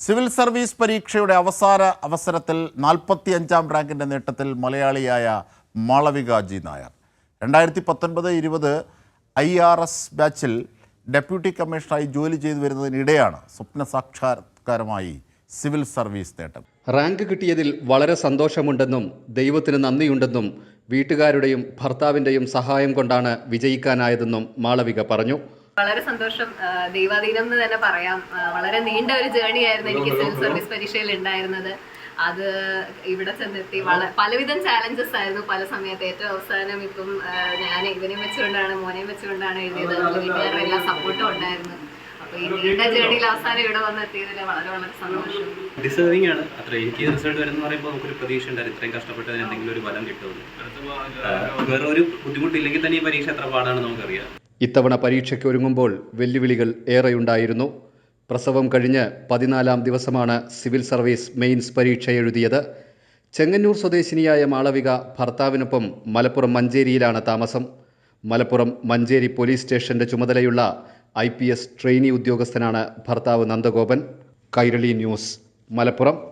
Civil service പരീക്ഷയുടെ അവസാന അവസരത്തിൽ നാൽപ്പത്തി അഞ്ചാം റാങ്കിന്റെ നേട്ടത്തിൽ മലയാളിയായ മാളവിക ജി നായർ. രണ്ടായിരത്തി പത്തൊൻപത് ഇരുപത് ഐ ആർ എസ് ബാച്ചിൽ ഡെപ്യൂട്ടി കമ്മീഷണറായി ജോലി ചെയ്തു വരുന്നതിനിടെയാണ് സ്വപ്ന സാക്ഷാത്കാരമായി സിവിൽ സർവീസ് നേട്ടം. റാങ്ക് കിട്ടിയതിൽ വളരെ സന്തോഷമുണ്ടെന്നും ദൈവത്തിന് നന്ദിയുണ്ടെന്നും വീട്ടുകാരുടെയും ഭർത്താവിന്റെയും സഹായം കൊണ്ടാണ് വിജയിക്കാനായതെന്നും മാളവിക പറഞ്ഞു. വളരെ സന്തോഷം. ദൈവാധീനം എന്ന് തന്നെ പറയാം. വളരെ നീണ്ട ഒരു ജേണി ആയിരുന്നു എനിക്ക് സിവിൽ സർവീസ് പരീക്ഷയിൽ ഉണ്ടായിരുന്നത്. അത് ഇവിടെ ചെന്നെത്തി വള പലവിധം ചാലഞ്ചസ് ആയിരുന്നു പല സമയത്ത്. ഏറ്റവും അവസാനം ഇപ്പം ഞാൻ ഇവനെയും വെച്ചുകൊണ്ടാണ് മോനെയും വെച്ചുകൊണ്ടാണ് എഴുതിയത്. വീട്ടുകാരുടെ എല്ലാ സപ്പോർട്ടും ഉണ്ടായിരുന്നു. അപ്പൊ ഈ നീണ്ട ജേണിയിൽ അവസാനം ഇവിടെ വന്നെത്തിയതിൽ വളരെ വളരെ സന്തോഷം. ഡിസേർവിംഗ് ആണ്. അത്ര എനിക്ക് റിസൾട്ട് വരുന്ന പറയുമ്പോൾ നമുക്കൊരു പ്രതീക്ഷ ഉണ്ടായിരുന്നു. ഇത്രയും കഷ്ടപ്പെട്ടതിന് എന്തെങ്കിലും ഒരു ഫലം കിട്ടുമെന്ന്. വേറെ ഒരു ബുദ്ധിമുട്ടില്ലെങ്കിൽ തന്നെ ഈ പരീക്ഷ എത്ര പാടാണെന്ന് നമുക്കറിയാം. ഇത്തവണ പരീക്ഷയ്ക്ക് ഒരുങ്ങുമ്പോൾ വെല്ലുവിളികൾ ഏറെയുണ്ടായിരുന്നു. പ്രസവം കഴിഞ്ഞ് പതിനാലാം ദിവസമാണ് സിവിൽ സർവീസ് മെയിൻസ് പരീക്ഷ എഴുതിയത്. ചെങ്ങന്നൂർ സ്വദേശിനിയായ മാളവിക ഭർത്താവിനൊപ്പം മലപ്പുറം മഞ്ചേരിയിലാണ് താമസം. മലപ്പുറം മഞ്ചേരി പോലീസ് സ്റ്റേഷന്റെ ചുമതലയുള്ള ഐ പി എസ് ട്രെയിനി ഉദ്യോഗസ്ഥനാണ് ഭർത്താവ് നന്ദഗോപൻ. കൈരളി ന്യൂസ് മലപ്പുറം.